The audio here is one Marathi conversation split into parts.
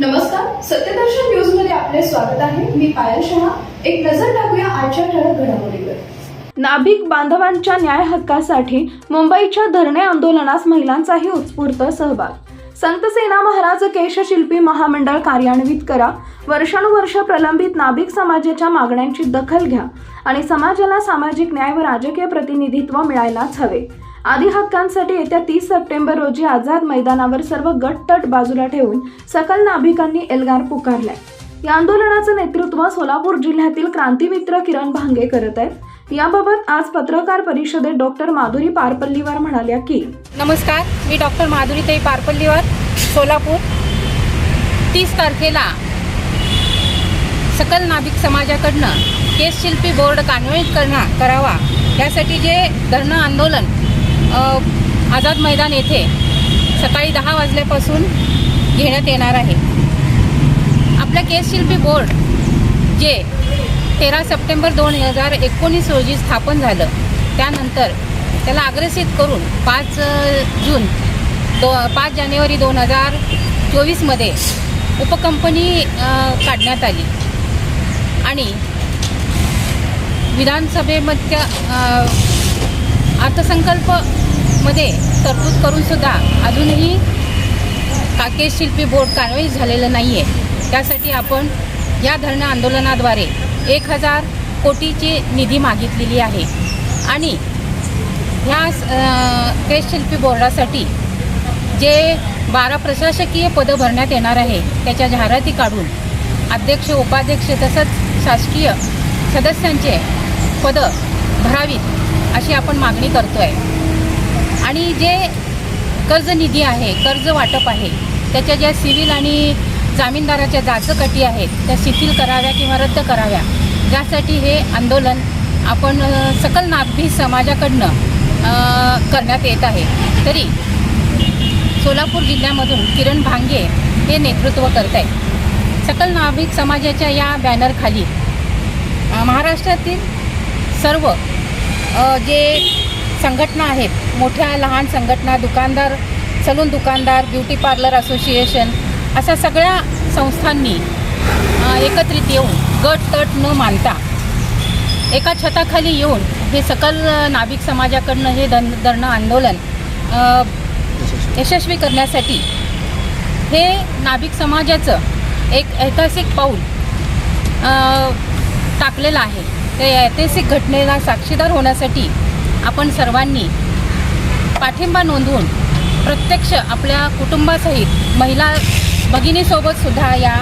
नमस्कार सत्यदर्शन न्यूजमध्ये आपले स्वागत आहे. मी पायल शहा. एक नजर टाकूया आजच्या ठळक घडामोडीवर. नाभिक बांधवांच्या न्याय हक्कासाठी मुंबईच्या धरणे आंदोलनास महिलांचाही उत्स्फूर्त सहभाग. संत सेना महाराज केशशिल्पी महामंडळ कार्यान्वित करा. वर्षानुवर्ष प्रलंबित नाभिक समाजाच्या मागण्यांची दखल घ्या आणि समाजाला सामाजिक न्याय व राजकीय प्रतिनिधित्व मिळायलाच हवे. आदी हक्कांसाठी येत्या तीस सप्टेंबर रोजी आझाद मैदानावर सर्व गट तट बाजूला ठेवून सकल नाभिकांनी एल्गार पुकारलाय. या आंदोलनाचं नेतृत्व सोलापूर जिल्ह्यातील क्रांतीमित्र किरण भांगे करत आहेत. याबाबत आज पत्रकार परिषदेत डॉक्टर माधुरी पारपल्लीवार म्हणाल्या की नमस्कार मी डॉक्टर माधुरीताई पारपल्लीवर सोलापूर. तीस तारखेला सकल नाभिक समाजाकडनं केस शिल्पी बोर्ड कार्यान्वित करणं करावा यासाठी जे धरणं आंदोलन आझाद मैदान येथे सकाळी दहा वाजल्यापासून घेण्यात येणार आहे. आपल्या केस शिल्पी बोर्ड जे तेरा सप्टेंबर दोन हजार एकोणीस रोजी स्थापन झालं त्यानंतर त्याला अग्रेसित करून पाच जून दो पाच जानेवारी दोन हजार चोवीसमध्ये उपकंपनी काढण्यात आली. आणि विधानसभेमध्ये अर्थसंकल्पमध्ये तरतूद करूनसुद्धा अजूनही काकेश शिल्पी बोर्ड कारवाई झालेलं नाही आहे त्यासाठी आपण या धरणं आंदोलनाद्वारे एक हजार कोटीची निधी मागितलेली आहे. आणि ह्या अ, केश शिल्पी बोर्डासाठी जे बारा प्रशासकीय पदं भरण्यात येणार आहे त्याच्या जाहिराती काढून अध्यक्ष उपाध्यक्ष तसंच शासकीय सदस्यांचे पदं भरावीत. अशी आपण मागणी करतो आहे आणि जे कर्ज निधी आहे कर्ज वाटप आहे त्याच्या ज्या सिव्हिल आणि जामीनदाराच्या जाचकटी आहेत त्या शिथिल कराव्या किंवा रद्द कराव्या यासाठी हे आंदोलन आपण सकल नागभी समाजाकडनं करण्यात येत आहे. तरी सोलापूर जिल्ह्यामधून किरण भांगे हे नेतृत्व करत आहेत सकल नाभिक समाजाच्या या बॅनरखाली महाराष्ट्रातील सर्व जे संघटना आहेत मोठ्या लहान संघटना दुकानदार सलून दुकानदार ब्युटी पार्लर असोसिएशन अशा सगळ्या संस्थांनी एकत्रित येऊन गट तट न मानता एका छताखाली येऊन हे सकल नाभिक समाजाकडनं हे धन धरणं आंदोलन यशस्वी करण्यासाठी हे नाभिक समाजाचं एक ऐतिहासिक पाऊल टाकलेलं आहे. त्या ऐतिहासिक घटनेला साक्षीदार होण्यासाठी आपण सर्वांनी पाठिंबा नोंदवून प्रत्यक्ष आपल्या कुटुंबासहित महिला भगिनीसोबत सुद्धा या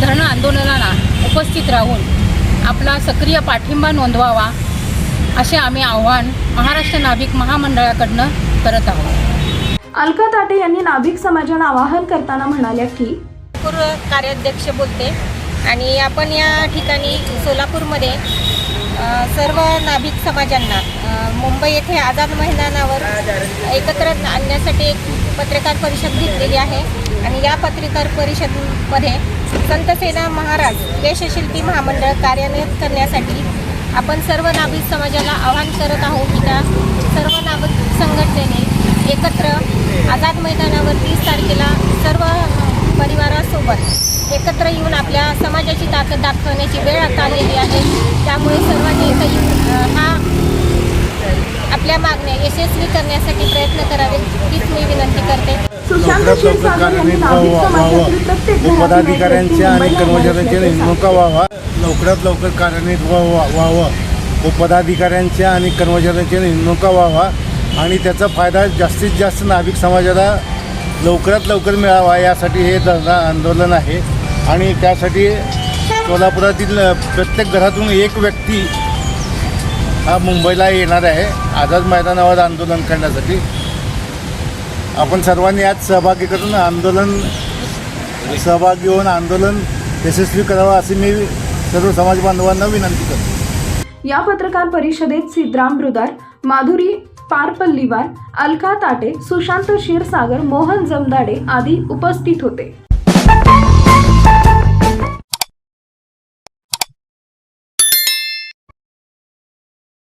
धरणं आंदोलनाला उपस्थित राहून आपला सक्रिय पाठिंबा नोंदवावा असे आम्ही आव्हान महाराष्ट्र नाभिक महामंडळाकडनं करत आहोत. अलका ताटे यांनी नाभिक समाजाला आवाहन करताना म्हणाल्या की पूर्व कार्याध्यक्ष बोलते आणि आपण या ठिकाणी सोलापूरमध्ये सर्व नाभिक समाजांना मुंबई येथे आझाद मैदानावर एकत्र आणण्यासाठी एक पत्रकार परिषद घेतलेली आहे. आणि या पत्रकार परिषदमध्ये संतसेना महाराज केशशिल्पी महामंडळ कार्यान्वित करण्यासाठी आपण सर्व नाभिक समाजाला आवाहन करत आहोत की त्या सर्व नाभिक संघटनेने एकत्र आझाद मैदानावर तीस तारखेला सर्व परिवारासोबत एकत्र येऊन आपल्या समाजाची ताकद दाखवण्याची वेळ आता आलेली आहे. त्यामुळे सर्वांनी इथं येऊन हा आपल्या मागण्या यशस्वी करण्यासाठी प्रयत्न करावे हीच मी विनंती करते. उपदाधिकाऱ्यांच्या आणि कर्मचाऱ्यांच्या नेमणुका व्हावा लवकरात लवकर कार्यान्वित व्हावा व्हावं उपदाधिकाऱ्यांच्या आणि कर्मचाऱ्यांच्या नेमणुका व्हावा आणि त्याचा फायदा जास्तीत जास्त नाभिक समाजाला लवकरात लवकर मिळावा यासाठी हे धरणं आंदोलन आहे. आणि त्यासाठी सोलापुरातील प्रत्येक घरातून एक व्यक्ती हा मुंबईला येणार आहे. आझाद मैदानावर आंदोलन करण्यासाठी. आपण सर्वांनी यात सहभागी करून आंदोलन सहभागी होऊन आंदोलन यशस्वी करावं अशी मी सर्व समाज बांधवांना विनंती करतो. या पत्रकार परिषदेत सिद्धराम ब्रुदार माधुरी पारपल्लीवार अलका ताटे सुशांत क्षीरसागर मोहन जमदाडे आदी उपस्थित होते.